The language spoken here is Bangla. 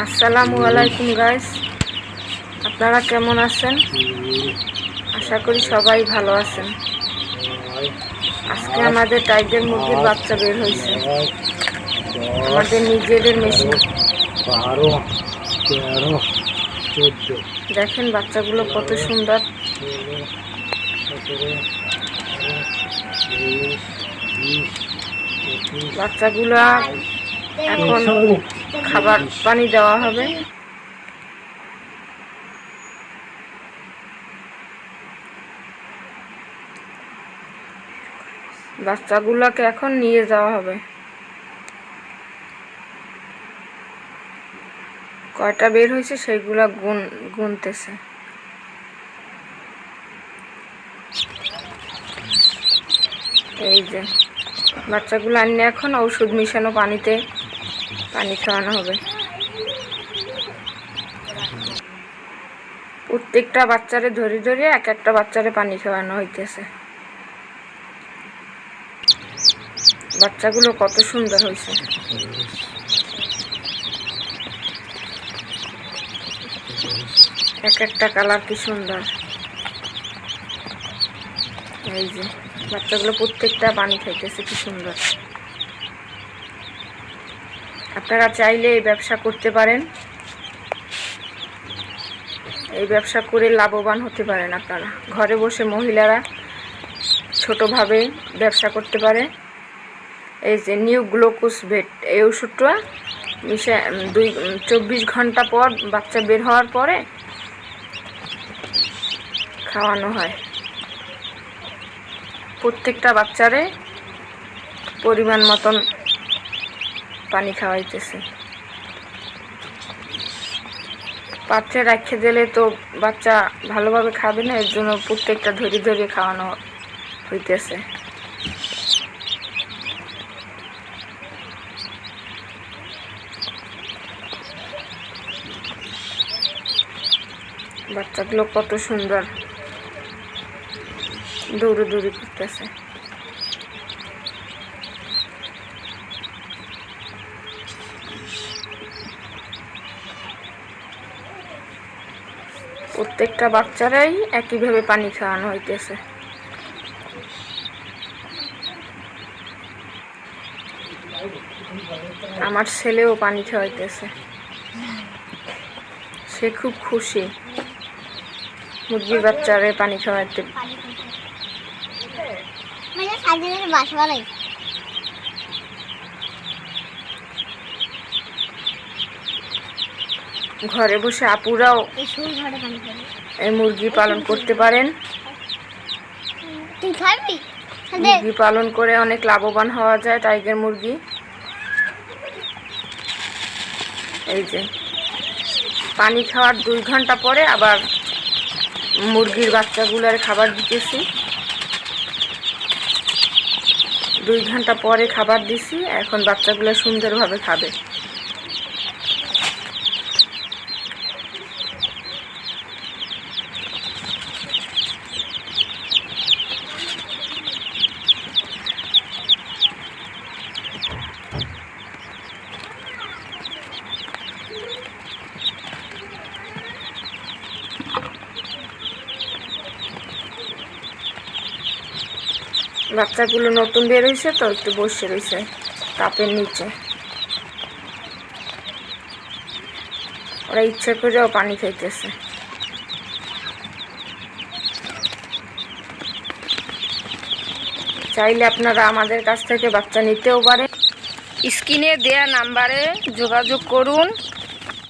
আসসালামু আলাইকুম গাইস আপনারা কেমন আছেন? আশা করি সবাই ভালো আছেন। আজকে আমাদের টাইগার মুরগির বাচ্চা বের হয়েছে। আমাদের নিজেদের মেশিন বারো তেরো চোদ্দ। দেখেন বাচ্চাগুলো কত সুন্দর। বাচ্চাগুলো এখন খাবার পানি দেওয়া হবে। বাচ্চাগুলোকে এখন নিয়ে যাওয়া হবে। কয়টা বের হয়েছে সেইগুলা গুন, গুনতেছে। এই যে, বাচ্চাগুলো আনিয়ে এখন ওষুধ মিশানো পানিতে পানি খাওয়ানো হবে। প্রত্যেকটা বাচ্চারে ধরে ধরে এক একটা বাচ্চারে পানি খাওয়ানো হইতেছে। বাচ্চাগুলো কত সুন্দর হয়েছে এক একটা কালার কি সুন্দর। এই যে, বাচ্চাগুলো প্রত্যেকটা পানি খাইতেছে, কি সুন্দর। আপনারা চাইলে এই ব্যবসা করতে পারেন। এই ব্যবসা করে লাভবান হতে পারেন আপনারা। ঘরে বসে মহিলারা ছোটোভাবে ব্যবসা করতে পারে। এই যে নিউ গ্লুকোজ ভেট এই ওষুধটা মিশে দুই, চব্বিশ ঘণ্টা পর বাচ্চা বের হওয়ার পরে খাওয়ানো হয়। প্রত্যেকটা বাচ্চারে পরিমাণ মতন পানি খাওয়াইতেছে। পাত্রে রাখে দিলে তো বাচ্চা ভালোভাবে খাবে না এর জন্য প্রত্যেকটা ধরে ধরে খাওয়ানো হইতেছে। বাচ্চাগুলো কত সুন্দর দৌড়ে দৌড়ি করতেছে। প্রত্যেকটা বাচ্চারাই একইভাবে পানি খাওয়ানো হইতেছে। আমার ছেলেও পানি খাওয়াইতেছে। সে খুব খুশি। মুরগির বাচ্চারে পানি খাওয়াইতে মানে বাস ঘরে বসে আপুরাও এই মুরগি পালন করতে পারেন। মুরগি পালন করে অনেক লাভবান হওয়া যায় টাইগার মুরগি। এই যে পানি খাওয়ার দুই ঘণ্টা পরে আবার মুরগির বাচ্চাগুলোর খাবার দিতেছি। দুই ঘণ্টা পরে খাবার দিছি এখন বাচ্চাগুলো সুন্দরভাবে খাবে। বাচ্চাগুলো নতুন বের হয়েছে তো, একটু বসে রয়েছে তাপের নিচে। ওরা ইচ্ছে করেও পানি খাইতেছে। চাইলে আপনারা আমাদের কাছ থেকে বাচ্চা নিতেও পারে স্ক্রিনে দেয়া নাম্বারে যোগাযোগ করুন।